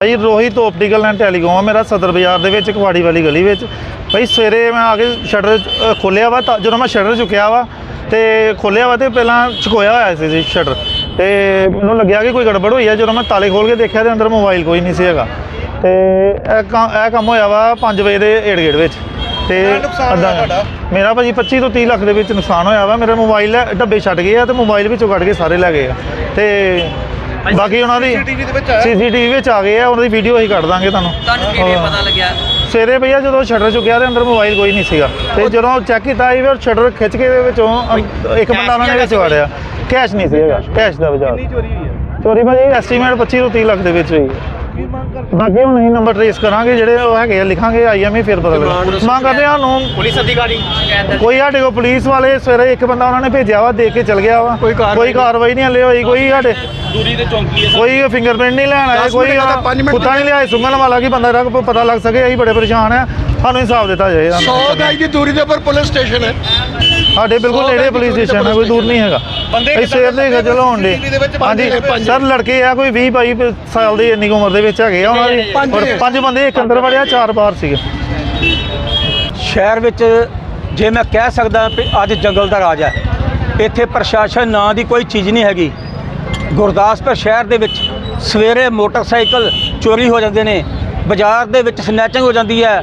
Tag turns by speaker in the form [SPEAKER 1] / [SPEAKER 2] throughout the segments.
[SPEAKER 1] Bhai Rohit optical and telecom ਆ ਮੇਰਾ ਸਦਰ ਬਾਜ਼ਾਰ ਦੇ ਵਿੱਚ ਕਵਾੜੀ ਵਾਲੀ ਗਲੀ ਵਿੱਚ। ਭਾਈ ਸਵੇਰੇ ਮੈਂ ਆ ਕੇ ਸ਼ਟਰ ਖੋਲਿਆ ਵਾ ਤਾਂ ਜਦੋਂ ਮੈਂ ਸ਼ਟਰ ਚੁੱਕਿਆ ਵਾ ਤੇ ਖੋਲਿਆ ਵਾ ਤੇ ਪਹਿਲਾਂ ਚੁਕੋਇਆ ਹੋਇਆ ਸੀ ਜੀ ਸ਼ਟਰ ਤੇ ਮੈਨੂੰ ਲੱਗਿਆ ਕਿ ਕੋਈ ਗੜਬੜ ਹੋਈ ਆ ਜਦੋਂ ਮੈਂ ਤਾਲੇ ਖੋਲ ਕੇ ਦੇਖਿਆ ਤੇ ਅੰਦਰ ਮੋਬਾਈਲ ਕੋਈ ਨਹੀਂ ਸੀ ਹੈਗਾ। ਤੇ ਇਹ ਕੰਮ ਇਹ ਕੰਮ ਹੋਇਆ ਵਾ 5 ਵਜੇ ਦੇ ਏੜ ਗੇੜ ਵਿੱਚ। ਤੇ? ਮੇਰਾ ਭਾਜੀ 25 ਤੋਂ 30 ਲੱਖ ਦੇ ਵਿੱਚ ਨੁਕਸਾਨ ਹੋਇਆ ਵਾ। ਮੇਰਾ ਮੋਬਾਈਲ ਡੱਬੇ ਛੱਡ ਗਏ ਆ ਤੇ ਮੋਬਾਈਲ ਵਿੱਚੋਂ ਕੱਢ ਕੇ ਸਾਰੇ ਲੈ ਗਏ ਆ। ਤੇ ਬਾਕੀ ਉਹਨਾਂ ਦੀ
[SPEAKER 2] CCTV ਦੇ ਵਿੱਚ ਆਇਆ?
[SPEAKER 1] ਸੀਸੀਟੀਵੀ ਵਿੱਚ ਆ ਗਏ ਆ ਉਹਨਾਂ ਦੀ ਵੀਡੀਓ ਅਸੀਂ ਕੱਢ ਦਾਂਗੇ ਤੁਹਾਨੂੰ।
[SPEAKER 3] ਤੁਹਾਨੂੰ ਕਿਵੇਂ ਪਤਾ ਲੱਗਿਆ?
[SPEAKER 1] ਸਵੇਰੇ ਭਈਆ ਜਦੋਂ ਸ਼ਟਰ ਚੁੱਕਿਆ ਤੇ ਅੰਦਰ ਮੋਬਾਈਲ ਕੋਈ ਨਹੀਂ ਸੀਗਾ। ਤੇ ਜਦੋਂ ਚੈੱਕ ਕੀਤਾ ਇਹ ਫਿਰ ਸ਼ਟਰ ਖਿੱਚ ਕੇ ਦੇ ਵਿੱਚੋਂ ਇੱਕ ਬੰਦਾ ਉਹਨਾਂ ਨੇ ਵਿੱਚ ਵਾੜਿਆ। ਕੈਸ਼ ਨਹੀਂ ਸੀਗਾ ਕੈਸ਼ ਦਾ ਬਚਾਅ
[SPEAKER 2] ਕਿੰਨੀ ਚੋਰੀ ਹੋਈ ਹੈ?
[SPEAKER 1] ਚੋਰੀ ਭਾਜੀ ਐਸਟੀਮੇਟ 25 ਤੋਂ 30 ਲੱਖ ਦੇ ਵਿੱਚ ਹੋਈ। ਹੈ
[SPEAKER 2] ਕੀ ਮੰਗ ਕਰਦੇ
[SPEAKER 1] ਬਾਕੀ ਹੁਣ ਅਸੀਂ ਨੰਬਰ ਟ੍ਰੇਸ ਕਰਾਂਗੇ ਜਿਹੜੇ ਉਹ ਹੈਗੇ ਆ ਲਿਖਾਂਗੇ ਆਈਐਮਈ ਫਿਰ ਪਤਾ ਲੱਗਾ ਮੰਗ ਕਰਦੇ ਹਾਂ ਨੂੰ
[SPEAKER 2] ਪੁਲਿਸ ਅਧਿਕਾਰੀ।
[SPEAKER 1] ਕੋਈ ਸਾਡੇ ਕੋਲ ਪੁਲਿਸ ਵਾਲੇ ਸਵੇਰੇ ਇੱਕ ਬੰਦਾ ਉਹਨਾਂ ਨੇ ਭੇਜਿਆ ਵਾ ਦੇਖ ਕੇ ਚਲ ਗਿਆ ਵਾ। ਕੋਈ ਕਾਰਵਾਈ ਨਹੀਂ। ਹਲੇ ਹੋਈ ਕੋਈ ਸਾਡੇ
[SPEAKER 2] ਦੂਰੀ ਤੇ ਚੌਂਕੀ ਹੈ
[SPEAKER 1] ਕੋਈ ਫਿੰਗਰਪ੍ਰਿੰਟ ਨਹੀਂ ਲੈਣ ਆਇਆ ਕੋਈ ਕੁੱਤਾ ਨਹੀਂ ਲਿਆਏ ਸੁੰਗਣ ਵਾਲਾ ਕਿ ਬੰਦਾ ਦਾ ਪਤਾ ਲੱਗ ਸਕੇ ਅਸੀਂ ਬੜੇ ਪਰੇਸ਼ਾਨ ਆ। ਸਾਨੂੰ ਇਨਸਾਫ ਦਿੱਤਾ ਜਾਏ
[SPEAKER 4] ਸੌ ਗਾਈ ਦੀ ਦੂਰੀ ਦੇ ਉੱਪਰ ਪੁਲਿਸ ਸਟੇਸ਼ਨ ਹੈ।
[SPEAKER 1] ਸਾਡੇ ਬਿਲਕੁਲ ਨੇੜੇ ਪੁਲਿਸ ਸਟੇਸ਼ਨ ਹੈ ਕੋਈ ਦੂਰ ਨਹੀਂ ਹੈਗਾ।
[SPEAKER 2] ਬੰਦੇ
[SPEAKER 1] ਸਵੇਰ ਦੇ ਖਜਲ ਹੋਣ ਦੇ। ਹਾਂਜੀ। ਸਰ ਲੜਕੇ ਆ ਕੋਈ 20 22 ਸਾਲ ਦੀ ਇੰਨੀ ਉਮਰ ਦੇ ਵਿੱਚ ਹੈਗੇ ਆ ਉਹਨਾਂ ਦੀ
[SPEAKER 4] ਪੰਜ
[SPEAKER 1] ਔਰ। ਪੰਜ ਬੰਦੇ ਇੱਕ ਅੰਦਰ ਵੜਿਆ ਚਾਰ ਬਾਹਰ ਸੀਗੇ।
[SPEAKER 5] ਸ਼ਹਿਰ ਵਿੱਚ ਜੇ ਮੈਂ ਕਹਿ ਸਕਦਾ ਕਿ ਅੱਜ ਜੰਗਲ ਦਾ ਰਾਜ ਹੈ ਇੱਥੇ ਪ੍ਰਸ਼ਾਸਨ ਨਾਂ ਦੀ ਕੋਈ ਚੀਜ਼ ਨਹੀਂ ਹੈਗੀ। ਗੁਰਦਾਸਪੁਰ ਸ਼ਹਿਰ ਦੇ ਵਿੱਚ ਸਵੇਰੇ ਮੋਟਰਸਾਈਕਲ ਚੋਰੀ ਹੋ ਜਾਂਦੇ ਨੇ ਬਾਜ਼ਾਰ ਦੇ ਵਿੱਚ ਸਨੈਚਿੰਗ ਹੋ ਜਾਂਦੀ ਹੈ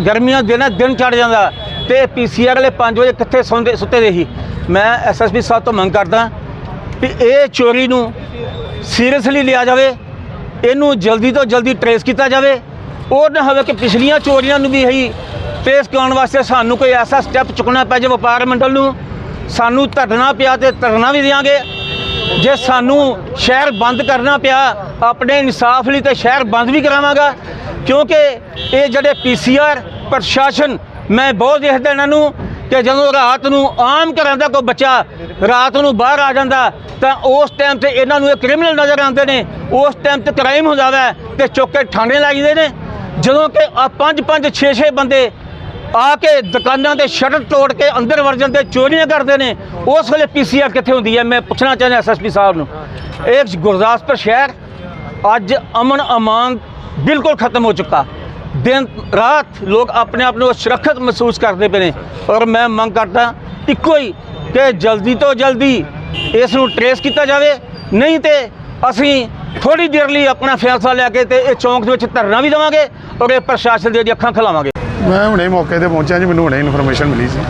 [SPEAKER 5] ਗਰਮੀਆਂ ਦੇ ਦਿਨ ਦਿਨ ਚੜ ਜਾਂਦਾ ਤੇ ਪੀਸੀਆਰ ਵਾਲੇ 5 ਵਜੇ ਕਿੱਥੇ ਸੌਂਦੇ, ਸੁੱਤੇ ਦੇ ਸੀ ਮੈਂ ਐਸਐਸਪੀ ਸਾਹਿਬ ਤੋਂ ਮੰਗ ਕਰਦਾ ਕਿ ਇਹ ਚੋਰੀ ਨੂੰ ਸੀਰੀਅਸਲੀ ਲਿਆ ਜਾਵੇ, ਇਹਨੂੰ ਜਲਦੀ ਤੋਂ ਜਲਦੀ ਟਰੇਸ ਕੀਤਾ ਜਾਵੇ। ਉਹ ਨਾ ਹੋਵੇ ਕਿ ਪਿਛਲੀਆਂ ਚੋਰੀਆਂ ਨੂੰ ਵੀ ਹੀ ਟਰੇਸ ਕਰਾਉਣ ਵਾਸਤੇ ਸਾਨੂੰ ਕੋਈ ਐਸਾ ਸਟੈਪ ਚੁੱਕਣਾ ਪੈ ਜਾਵੇ ਵਪਾਰ ਮੰਡਲ ਨੂੰ, ਸਾਨੂੰ ਧਰਨਾ ਪਿਆ ਤੇ ਧਰਨਾ ਵੀ ਦਿਆਂਗੇ ਜੇ ਸਾਨੂੰ ਸ਼ਹਿਰ ਬੰਦ ਕਰਨਾ ਪਿਆ, ਆਪਣੇ ਇਨਸਾਫ ਲਈ ਤੇ ਸ਼ਹਿਰ ਬੰਦ ਵੀ ਕਰਾਵਾਂਗਾ। ਕਿਉਂਕਿ ਇਹ ਜਿਹੜੇ ਪੀਸੀਆਰ ਪ੍ਰਸ਼ਾਸਨ, ਮੈਂ ਬਹੁਤ ਦੇਖਦਾ ਇਹਨਾਂ ਨੂੰ ਕਿ ਜਦੋਂ ਰਾਤ ਨੂੰ ਆਮ ਘਰਾਂ ਦਾ ਕੋਈ ਬੱਚਾ ਰਾਤ ਨੂੰ ਬਾਹਰ ਆ ਜਾਂਦਾ, ਤਾਂ ਉਸ ਟਾਈਮ ਤੇ ਇਹਨਾਂ ਨੂੰ ਇਹ ਕ੍ਰਿਮੀਨਲ ਨਜ਼ਰ ਆਉਂਦੇ ਨੇ। ਉਸ ਟਾਈਮ ਤੇ ਕ੍ਰਾਈਮ ਹੁੰਦਾ ਵੈ ਤੇ ਚੁੱਕ ਕੇ ਥਾਣੇ ਲੈ ਜਾਂਦੇ ਨੇ। ਜਦੋਂ ਕਿ ਆ ਪੰਜ ਪੰਜ 6 6 ਬੰਦੇ ਆ ਕੇ ਦੁਕਾਨਾਂ ਦੇ ਸ਼ਟਰ ਤੋੜ ਕੇ ਅੰਦਰ ਵੜ ਜਾਂਦੇ, ਚੋਰੀਆਂ ਕਰਦੇ ਨੇ। ਉਸ ਵੇਲੇ ਪੀਸੀਆਰ ਕਿੱਥੇ ਹੁੰਦੀ ਹੈ? ਮੈਂ ਪੁੱਛਣਾ ਚਾਹੁੰਦਾ ਐਸਐਸਪੀ ਸਾਹਿਬ ਨੂੰ। ਇਹ ਗੁਰਦਾਸਪੁਰ ਸ਼ਹਿਰ, ਅੱਜ ਅਮਨ ਅਮਾਨ ਬਿਲਕੁਲ ਖਤਮ ਹੋ ਚੁੱਕਾ ਦਿਨ ਰਾਤ ਲੋਕ ਆਪਣੇ ਆਪ ਨੂੰ ਸੁਰੱਖਿਅਤ ਮਹਿਸੂਸ ਕਰਦੇ ਪਏ ਨੇ ਔਰ ਮੈਂ ਮੰਗ ਕਰਦਾ ਇੱਕੋ ਹੀ ਕਿ ਜਲਦੀ ਤੋਂ ਜਲਦੀ ਇਸ ਨੂੰ ਟਰੇਸ ਕੀਤਾ ਜਾਵੇ ਨਹੀਂ ਤੇ ਅਸੀਂ ਥੋੜੀ ਦੇਰ ਲਈ ਆਪਣਾ ਫੈਸਲਾ ਲੈ ਕੇ ਤੇ ਇਹ ਚੌਂਕ ਦੇ ਵਿੱਚ ਧਰਨਾ ਵੀ ਦੇਵਾਂਗੇ ਔਰ ਇਹ ਪ੍ਰਸ਼ਾਸਨ ਦੇ ਅੱਖਾਂ ਖਿਲਾਵਾਂਗੇ
[SPEAKER 4] ਮੈਂ ਹੁਣੇ ਮੌਕੇ ਤੇ ਪਹੁੰਚਿਆ ਜੀ ਮੈਨੂੰ ਹੁਣੇ ਇਨਫੋਰਮੇਸ਼ਨ ਮਿਲੀ ਸੀ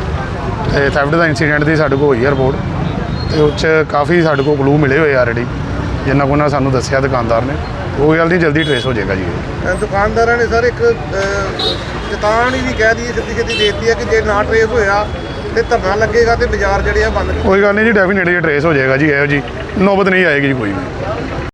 [SPEAKER 4] ਤੇ ਥੈਫਟ ਦਾ ਇਨਸੀਡੈਂਟ ਦੀ ਸਾਡੇ ਕੋਲ ਹੋਈ ਹੈ ਰਿਪੋਰਟ ਤੇ ਉਹ 'ਚ ਕਾਫੀ ਸਾਡੇ ਕੋਲ ਕਲੂ ਮਿਲੇ ਹੋਏ ਆਲਰੇਡੀ ਜਿੰਨਾ ਕੁ ਸਾਨੂੰ ਦੱਸਿਆ ਦੁਕਾਨਦਾਰ ਨੇ ਉਹ ਗੱਲ ਨਹੀਂ ਜਲਦੀ ਟਰੇਸ ਹੋ ਜਾਏਗਾ ਜੀ।
[SPEAKER 2] ਅਹ ਦੁਕਾਨਦਾਰਾਂ ਨੇ ਸਰ ਇੱਕ ਅਹ, ਚੇਤਾਵਨੀ ਵੀ ਕਹਿ ਦੀ ਸਿੱਧੀ ਸਿੱਧੀ ਦੇਤੀ ਹੈ ਕਿ ਜੇ ਨਾ ਟਰੇਸ ਹੋਇਆ ਤੇ ਧਰਨਾ ਲੱਗੇਗਾ ਤੇ ਬਾਜ਼ਾਰ ਜਿਹੜੇ ਆ ਬੰਦ
[SPEAKER 4] ਕੋਈ ਗੱਲ ਨਹੀਂ ਜੀ ਡੈਫੀਨੇਟਲੀ ਟਰੇਸ ਹੋ ਜਾਏਗਾ ਜੀ ਇਹੋ ਜੀ ਨੌਬਤ ਨਹੀਂ ਆਏਗੀ ਜੀ ਕੋਈ ਵੀ